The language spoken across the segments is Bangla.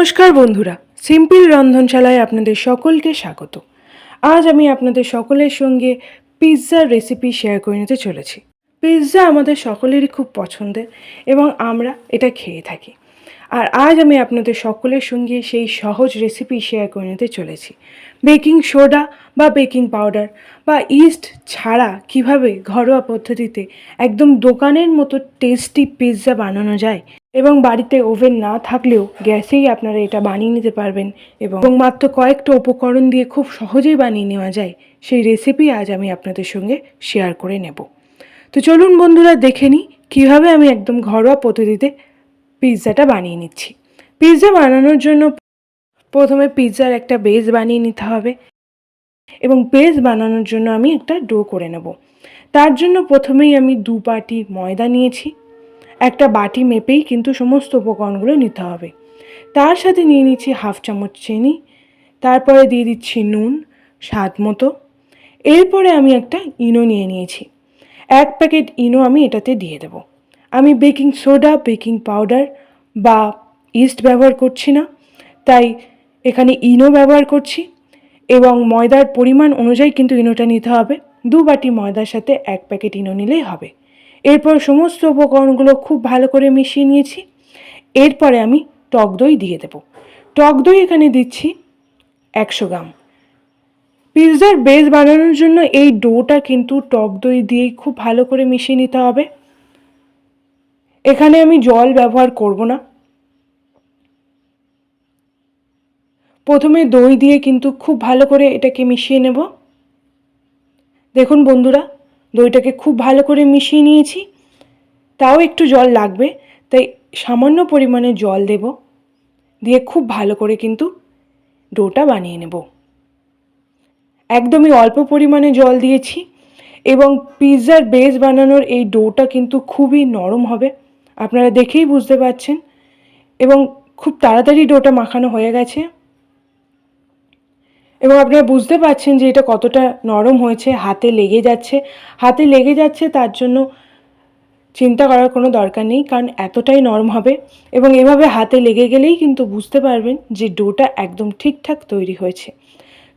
নমস্কার বন্ধুরা, সিম্পল রন্ধনশালায় আপনাদের সকলকে স্বাগত। আজ আমি আপনাদের সকলের সঙ্গে পিৎজার রেসিপি শেয়ার করে নিতে চলেছি। পিৎজা আমাদের সকলেরই খুব পছন্দের এবং আমরা এটা খেয়ে থাকি। আর আজ আমি আপনাদের সকলের সঙ্গে সেই সহজ রেসিপি শেয়ার করে নিতে চলেছি। বেকিং সোডা বা বেকিং পাউডার বা ইস্ট ছাড়া কীভাবে ঘরোয়া পদ্ধতিতে একদম দোকানের মতো টেস্টি পিৎজা বানানো যায় এবং বাড়িতে ওভেন না থাকলেও গ্যাসেই আপনারা এটা বানিয়ে নিতে পারবেন এবং মাত্র কয়েকটা উপকরণ দিয়ে খুব সহজেই বানিয়ে নেওয়া যায়, সেই রেসিপি আজ আমি আপনাদের সঙ্গে শেয়ার করে নেব। তো চলুন বন্ধুরা, দেখে নিই কীভাবে আমি একদম ঘরোয়া পদ্ধতিতে পিৎজাটা বানিয়ে নিচ্ছি। পিৎজা বানানোর জন্য প্রথমে পিৎজার একটা বেস বানিয়ে নিতে হবে এবং বেস বানানোর জন্য আমি একটা ডো করে নেব। তার জন্য প্রথমেই আমি দু বাটি ময়দা নিয়েছি। একটা বাটি মেপেই কিন্তু সমস্ত উপকরণগুলো নিতে হবে। তার সাথে নিয়ে নিচ্ছি হাফ চামচ চিনি, তারপরে দিয়ে দিচ্ছি নুন, স্বাদ মতো। এরপরে আমি একটা ইনো নিয়ে নিয়েছি। এক প্যাকেট ইনো আমি এটাতে দিয়ে দেব। আমি বেকিং সোডা, বেকিং পাউডার বা ইস্ট ব্যবহার করছি না, তাই এখানে ইনো ব্যবহার করছি এবং ময়দার পরিমাণ অনুযায়ী কিন্তু ইনোটা নিতে হবে। দু বাটি ময়দার সাথে এক প্যাকেট ইনো নিলেই হবে। এরপর সমস্ত উপকরণগুলো খুব ভালো করে মিশিয়ে নিয়েছি। এরপরে আমি টক দই দিয়ে দেব। টক দই এখানে দিচ্ছি একশো গ্রাম। পিৎজার বেস বানানোর জন্য এই ডোটা কিন্তু টক দই দিয়েই খুব ভালো করে মিশিয়ে নিতে হবে। এখানে আমি জল ব্যবহার করব না। প্রথমে দই দিয়ে কিন্তু খুব ভালো করে এটাকে মিশিয়ে নেব। দেখুন বন্ধুরা দইটাকে খুব ভালো করে মিশিয়ে নিয়েছি। তাও একটু জল লাগবে, তাই সামান্য পরিমাণে জল দেব। দিয়ে খুব ভালো করে কিন্তু ডোটা বানিয়ে নেব। একদমই অল্প পরিমাণে জল দিয়েছি এবং পিৎজার বেস বানানোর এই ডোটা কিন্তু খুবই নরম হবে, আপনারা দেখেই বুঝতে পারছেন। এবং খুব তাড়াতাড়ি ডোটা মাখানো হয়ে গেছে। এবং আপনারা বুঝতে পারছেন যে এটা কতটা নরম হয়েছে, হাতে লেগে যাচ্ছে। হাতে লেগে যাচ্ছে তার জন্য চিন্তা করার কোনো দরকার নেই, কারণ এতটাই নরম হবে। এবং এভাবে হাতে লেগে গেলেই কিন্তু বুঝতে পারবেন যে ডোটা একদম ঠিকঠাক তৈরি হয়েছে।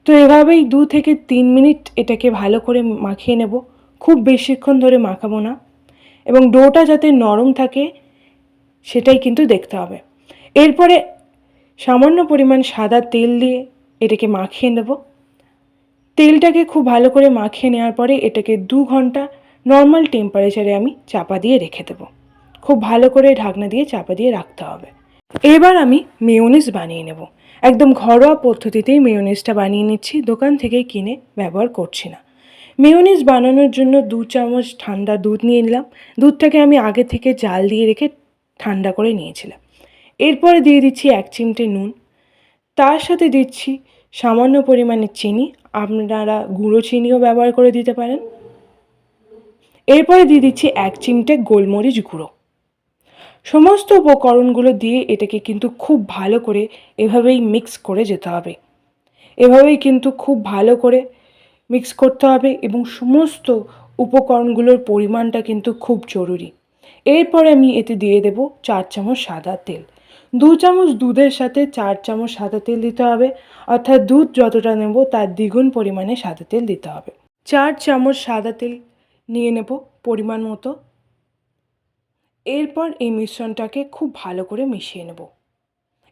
তো এভাবেই দু থেকে তিন মিনিট এটাকে ভালো করে মাখিয়ে নেব। খুব বেশিক্ষণ ধরে মাখাবো না। এবং ডোটা যাতে নরম থাকে, সেটাই কিন্তু দেখতে হবে। এরপরে সামান্য পরিমাণ সাদা তেল দিয়ে এটাকে মাখিয়ে নেব। তেলটাকে খুব ভালো করে মাখিয়ে নেওয়ার পরে এটাকে দু ঘণ্টা নর্মাল টেম্পারেচারে আমি চাপা দিয়ে রেখে দেবো। খুব ভালো করে ঢাকনা দিয়ে চাপা দিয়ে রাখতে হবে। এবার আমি মেয়োনিজ বানিয়ে নেব। একদম ঘরোয়া পদ্ধতিতেই মেয়োনিজটা বানিয়ে নিচ্ছি, দোকান থেকে কিনে ব্যবহার করছি না। মেয়োনিজ বানানোর জন্য দু চামচ ঠান্ডা দুধ নিয়ে নিলাম। দুধটাকে আমি আগে থেকে জাল দিয়ে রেখে ঠান্ডা করে নিয়েছিলাম। এরপরে দিয়ে দিচ্ছি এক চিমটে নুন। তার সাথে দিচ্ছি সামান্য পরিমাণে চিনি, আপনারা গুঁড়ো চিনিও ব্যবহার করে দিতে পারেন। এরপরে দিয়ে দিচ্ছি এক চিমটে গোলমরিচ গুঁড়ো। সমস্ত উপকরণগুলো দিয়ে এটাকে কিন্তু খুব ভালো করে এভাবেই মিক্স করে যেতে হবে। এভাবেই কিন্তু খুব ভালো করে মিক্স করতে হবে এবং সমস্ত উপকরণগুলোর পরিমাণটা কিন্তু খুব জরুরি। এরপরে আমি এতে দিয়ে দেব চার চামচ সাদা তেল। দু চামচ দুধের সাথে চার চামচ সাদা তেল দিতে হবে, অর্থাৎ দুধ যতটা নেব তার দ্বিগুণ পরিমাণে সাদা তেল দিতে হবে। চার চামচ সাদা তেল নিয়ে নেব পরিমাণ মতো। এরপর এই মিশ্রণটাকে খুব ভালো করে মিশিয়ে নেব।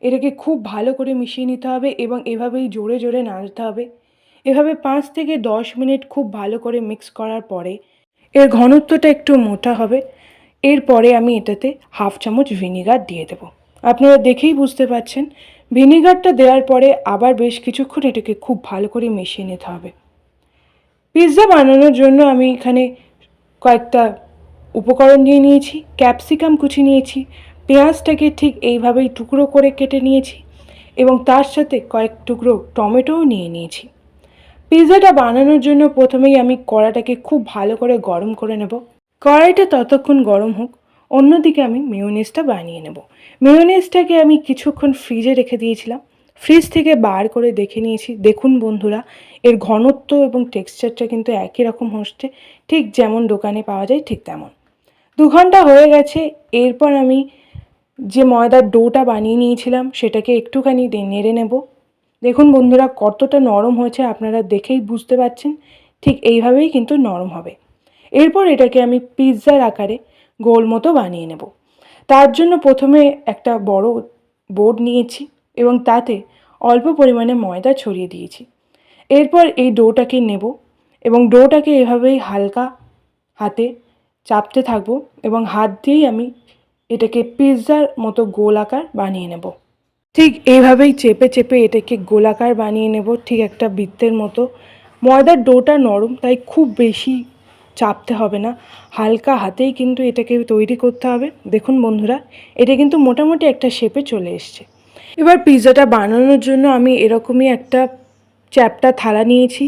এটাকে খুব ভালো করে মিশিয়ে নিতে হবে এবং এভাবেই জোরে জোরে নাড়তে হবে। এভাবে পাঁচ থেকে দশ মিনিট খুব ভালো করে মিক্স করার পরে এর ঘনত্বটা একটু মোটা হবে। এরপরে আমি এটাতে হাফ চামচ ভিনিগার দিয়ে দেবো। আপনারা দেখেই বুঝতে পারছেন। ভিনিগারটা দেওয়ার পরে আবার বেশ কিছুক্ষণ এটাকে খুব ভালো করে মিশিয়ে নিতে হবে। পিৎজা বানানোর জন্য আমি এখানে কয়েকটা উপকরণ নিয়ে নিয়েছি, ক্যাপসিকাম কুচি নিয়েছি, পেঁয়াজটাকে ঠিক এইভাবেই টুকরো করে কেটে নিয়েছি এবং তার সাথে কয়েক টুকরো টমেটোও নিয়ে নিয়েছি। পিৎজাটা বানানোর জন্য প্রথমেই আমি কড়াটাকে খুব ভালো করে গরম করে নেব। কড়াইটা ততক্ষণ গরম হোক, অন্যদিকে আমি মেয়োনিজটা বানিয়ে নেব। মেয়োনিজটাকে আমি কিছুক্ষণ ফ্রিজে রেখে দিয়েছিলাম। ফ্রিজ থেকে বার করে দেখে নিয়েছি। দেখুন বন্ধুরা, এর ঘনত্ব এবং টেক্সচারটা কিন্তু একই রকম হচ্ছে। ঠিক যেমন দোকানে পাওয়া যায়, ঠিক তেমন। দু ঘণ্টা হয়ে গেছে, এরপর আমি যে ময়দার ডোটা বানিয়ে নিয়েছিলাম, সেটাকে একটুখানি নেড়ে নেব। দেখুন বন্ধুরা, কতটা নরম হয়েছে, আপনারা দেখেই বুঝতে পারছেন। ঠিক এইভাবেই কিন্তু নরম হবে। এরপর এটাকে আমি পিৎজার আকারে গোল মতো বানিয়ে নেব। তার জন্য প্রথমে একটা বড় বোর্ড নিয়েছি এবং তাতে অল্প পরিমাণে ময়দা ছড়িয়ে দিয়েছি। এরপর এই ডোটাকে নেব এবং ডোটাকে এভাবেই হালকা হাতে চাপতে থাকব এবং হাত দিয়েই আমি এটাকে পিৎজার মতো গোল আকার বানিয়ে নেব। ঠিক এইভাবেই চেপে চেপে এটাকে গোলাকার বানিয়ে নেব, ঠিক একটা বৃত্তের মতো। ময়দার ডোটা নরম, তাই খুব বেশি চাপতে হবে না। হালকা হাতেই কিন্তু এটাকে তৈরি করতে হবে। দেখুন বন্ধুরা, এটা কিন্তু মোটামুটি একটা শেপে চলে এসছে। এবার পিৎজাটা বানানোর জন্য আমি এরকমই একটা চ্যাপটা, থালা নিয়েছি,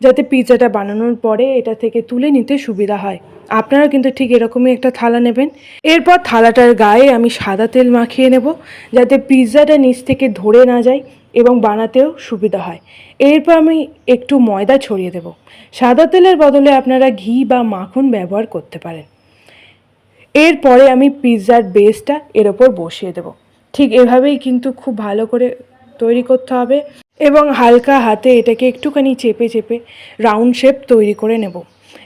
যাতে পিৎজাটা বানানোর পরে এটা থেকে তুলে নিতে সুবিধা হয়। আপনারা কিন্তু ঠিক এরকমই একটা থালা নেবেন। এরপর থালাটার গায়ে আমি সাদা তেল মাখিয়ে নেব, যাতে পিৎজাটা নিচ থেকে ধরে না যায়। এবং বানাতেও সুবিধা হয়। এরপর আমি একটু ময়দা ছড়িয়ে দেব। সাদা তেলের বদলে আপনারা ঘি বা মাখন ব্যবহার করতে পারেন। এরপরে আমি পিৎজার বেসটা এর ওপর বসিয়ে দেব। ঠিক এভাবেই কিন্তু খুব ভালো করে তৈরি করতে হবে এবং হালকা হাতে এটাকে একটুখানি চেপে চেপে রাউন্ড শেপ তৈরি করে নেব।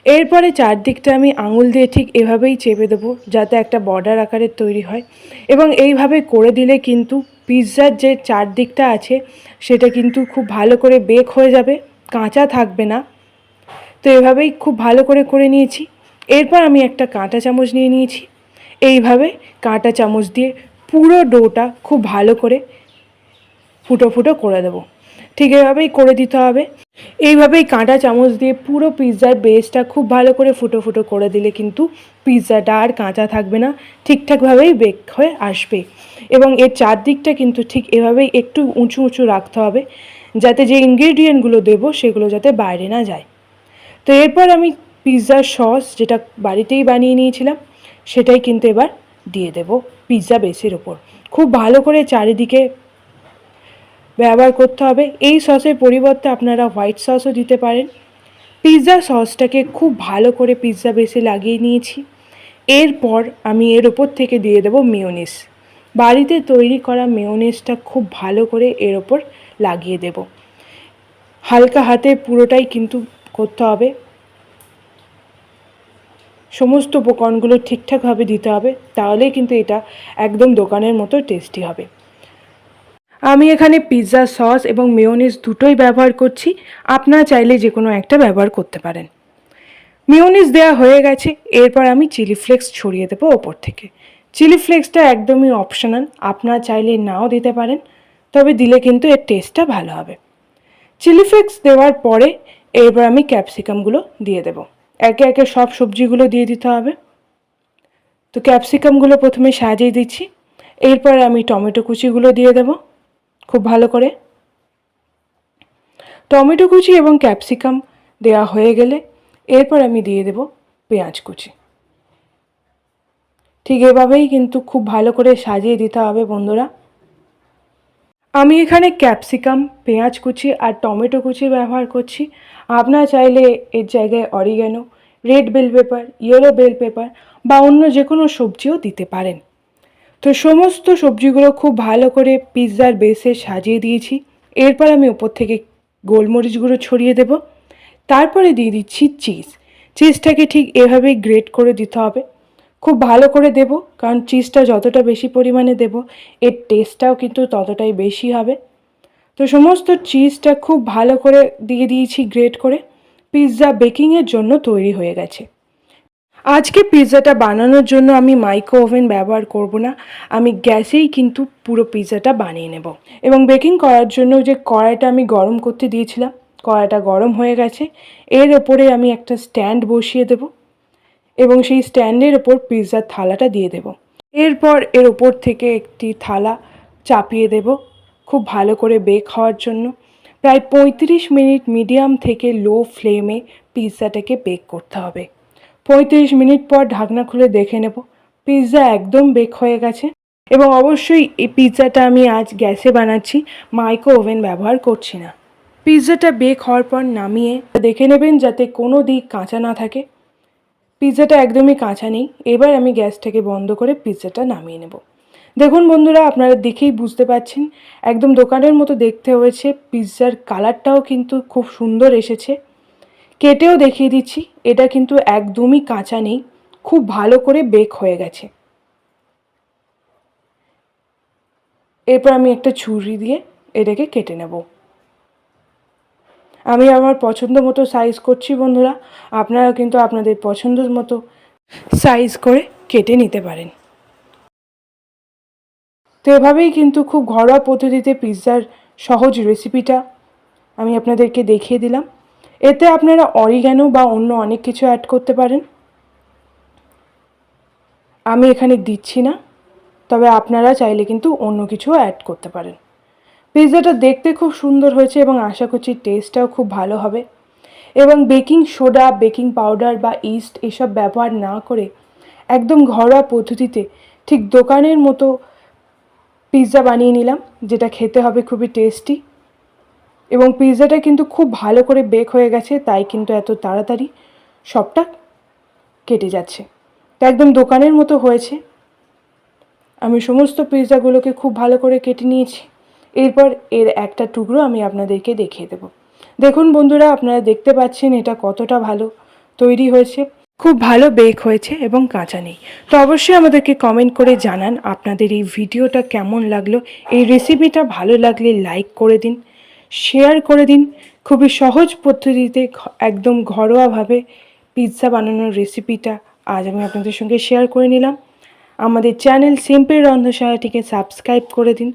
এরপরে চারদিকটা আমি আঙুল দিয়ে ঠিক এভাবেই চেপে দেবো যাতে একটা বর্ডার আকারের তৈরি হয়। এবং এইভাবে করে দিলে কিন্তু পিৎজার যে চারদিকটা আছে, সেটা কিন্তু খুব ভালো করে বেক হয়ে যাবে, কাঁচা থাকবে না। তো এভাবেই খুব ভালো করে করে নিয়েছি। এরপর আমি একটা কাঁটা চামচ নিয়ে নিয়েছি। এইভাবে কাঁটা চামচ দিয়ে পুরো ডোটা খুব ভালো করে ফুটো ফুটো করে দেবো। ঠিক এভাবেই করে দিতে হবে। এইভাবেই কাঁটা চামচ দিয়ে পুরো পিৎজার বেসটা খুব ভালো করে ফুটো ফুটো করে দিলে কিন্তু পিৎজাটা আর কাঁচা থাকবে না, ঠিকঠাকভাবেই বেক হয়ে আসবে। এবং এর চারদিকটা কিন্তু ঠিক এভাবেই একটু উঁচু উঁচু রাখতে হবে, যাতে যে ইনগ্রেডিয়েন্টগুলো দেবো সেগুলো যাতে বাইরে না যায়। তো এরপর আমি পিৎজার সস যেটা বাড়িতেই বানিয়ে নিয়েছিলাম, সেটাই কিন্তু এবার দিয়ে দেব পিৎজা বেসের ওপর। খুব ভালো করে চারিদিকে ব্যবহার করতে হবে। এই সসের পরিবর্তে আপনারা হোয়াইট সসও দিতে পারেন। পিৎজা সসটাকে খুব ভালো করে পিৎজা বেসে লাগিয়ে নিয়েছি। এরপর আমি এর ওপর থেকে দিয়ে দেবো মেয়োনিস বাড়িতে তৈরি করা মেয়োনিসটা খুব ভালো করে এর ওপর লাগিয়ে দেব। হালকা হাতে পুরোটাই কিন্তু করতে হবে। সমস্ত উপকরণগুলো ঠিকঠাকভাবে দিতে হবে, তাহলেই কিন্তু এটা একদম দোকানের মতো টেস্টি হবে। আমি এখানে পিৎজা, সস এবং মেয়োনিজ দুটোই ব্যবহার করছি। আপনারা চাইলে যে কোনো একটা ব্যবহার করতে পারেন। মেয়োনিজ দেওয়া হয়ে গেছে। এরপর আমি চিলি ফ্লেক্স ছড়িয়ে দেবো ওপর থেকে। চিলি ফ্লেক্সটা একদমই অপশনাল। আপনারা চাইলে নাও দিতে পারেন, তবে দিলে কিন্তু এর টেস্টটা ভালো হবে। চিলি ফ্লেক্স দেওয়ার পরে এরপর আমি ক্যাপসিকামগুলো দিয়ে দেবো। একে একে সব সবজিগুলো দিয়ে দিতে হবে। তো ক্যাপসিকামগুলো প্রথমে সাজিয়ে দিচ্ছি। এরপর আমি টমেটো কুচিগুলো দিয়ে দেবো। খুব ভালো করে। টমেটো কুচি এবং ক্যাপসিকাম দেওয়া হয়ে গেলে এরপর আমি দিয়ে দেব পেঁয়াজ কুচি। ঠিক এভাবেই কিন্তু খুব ভালো করে সাজিয়ে দিতে হবে বন্ধুরা। আমি এখানে ক্যাপসিকাম, পেঁয়াজ কুচি আর টমেটো কুচি ব্যবহার করছি। আপনারা চাইলে এর জায়গায় oregano, red bell pepper, yellow bell pepper বা অন্য যে কোনো সবজিও দিতে পারেন। তো সমস্ত সবজিগুলো খুব ভালো করে পিৎজার বেসে সাজিয়ে দিয়েছি। এরপর আমি ওপর থেকে গোলমরিচগুলো ছড়িয়ে দেব। তারপরে দিয়ে দিচ্ছি চিজ। চিজটাকে ঠিক এভাবেই গ্রেট করে দিতে হবে। খুব ভালো করে দেব, কারণ চিজটা যতটা বেশি পরিমাণে দেব, এর টেস্টটাও কিন্তু ততটাই বেশি হবে। তো সমস্ত চিজটা খুব ভালো করে দিয়ে দিয়েছি গ্রেট করে। পিৎজা বেকিংয়ের জন্য তৈরি হয়ে গেছে। আজকে পিৎজাটা বানানোর জন্য আমি মাইক্রো ওভেন ব্যবহার করব না। আমি গ্যাসেই কিন্তু পুরো পিৎজাটা বানিয়ে নেব। এবং বেকিং করার জন্য যে কড়াইটা আমি গরম করতে দিয়েছিলাম, কড়াইটা গরম হয়ে গেছে। এর ওপরে আমি একটা স্ট্যান্ড বসিয়ে দেব এবং সেই স্ট্যান্ডের ওপর পিৎজার থালাটা দিয়ে দেব। এরপর এর ওপর থেকে একটি থালা চাপিয়ে দেব খুব ভালো করে বেক হওয়ার জন্য। প্রায় পঁয়ত্রিশ মিনিট মিডিয়াম থেকে লো ফ্লেমে পিৎজাটাকে বেক করতে হবে। পঁয়ত্রিশ মিনিট পর ঢাকনা খুলে দেখে নেব। পিৎজা একদম বেক হয়ে গেছে এবং অবশ্যই এই পিৎজাটা আমি আজ গ্যাসে বানাচ্ছি। মাইক্রো ওভেন ব্যবহার করছি না। পিৎজাটা বেক হওয়ার পর নামিয়ে দেখে নেবেন যাতে কোনো দিক কাঁচা না থাকে। পিৎজাটা একদমই কাঁচা নেই। এবার আমি গ্যাসটাকে বন্ধ করে পিৎজাটা নামিয়ে নেব। দেখুন বন্ধুরা, আপনারা দেখেই বুঝতে পারছেন একদম দোকানের মতো দেখতে হয়েছে। পিৎজার কালারটাও কিন্তু খুব সুন্দর এসেছে। কেটেও দেখিয়ে দিচ্ছি, এটা কিন্তু একদমই কাঁচা নেই, খুব ভালো করে বেক হয়ে গেছে। এরপর আমি একটা ছুরি দিয়ে এটাকে কেটে নেব। আমি আমার পছন্দ মতো সাইজ করছি বন্ধুরা আপনারা কিন্তু আপনাদের পছন্দ মতো সাইজ করে কেটে নিতে পারেন। তো এভাবেই কিন্তু খুব ঘরোয়া পদ্ধতিতে পিৎজার সহজ রেসিপিটা আমি আপনাদেরকে দেখিয়ে দিলাম। এতে আপনারা অরিগ্যানো বা অন্য অনেক কিছু অ্যাড করতে পারেন। আমি এখানে দিচ্ছি না, তবে আপনারা চাইলে কিন্তু অন্য কিছু অ্যাড করতে পারেন। পিৎজাটা দেখতে খুব সুন্দর হয়েছে এবং আশা করছি টেস্টটাও খুব ভালো হবে। এবং বেকিং সোডা, বেকিং পাউডার বা ইস্ট এসব ব্যবহার না করে একদম ঘরোয়া পদ্ধতিতে ঠিক দোকানের মতো পিৎজা বানিয়ে নিলাম, যেটা খেতে হবে খুবই টেস্টি এবং পিৎজাটা কিন্তু খুব ভালো করে বেক হয়ে গেছে, তাই কিন্তু এত তাড়াতাড়ি সবটা কেটে যাচ্ছে। তো একদম দোকানের মতো হয়েছে। আমি সমস্ত পিৎজাগুলোকে খুব ভালো করে কেটে নিয়েছি। এরপর এর একটা টুকরো আমি আপনাদেরকে দেখিয়ে দেব। দেখুন বন্ধুরা, আপনারা দেখতে পাচ্ছেন এটা কতটা ভালো তৈরি হয়েছে। খুব ভালো বেক হয়েছে এবং কাঁচা নেই। তো অবশ্যই আমাদেরকে কমেন্ট করে জানান আপনাদের এই ভিডিওটা কেমন লাগল। এই রেসিপিটা ভালো লাগলে লাইক করে দিন। শেয়ার করে দিন। খুবই সহজ পদ্ধতিতে একদম ঘরোয়াভাবে পিৎজা বানানোর রেসিপিটা আজ আমি আপনাদের সঙ্গে শেয়ার করে নিলাম। আমাদের চ্যানেল সিম্পল রন্ধশালাটিকে সাবস্ক্রাইব করে দিন।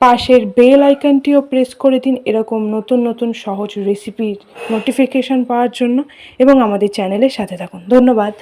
পাশের বেল আইকনটিও প্রেস করে দিন এরকম নতুন নতুন সহজ রেসিপির নোটিফিকেশন পাওয়ার জন্য এবং আমাদের চ্যানেলের সাথে থাকুন। ধন্যবাদ।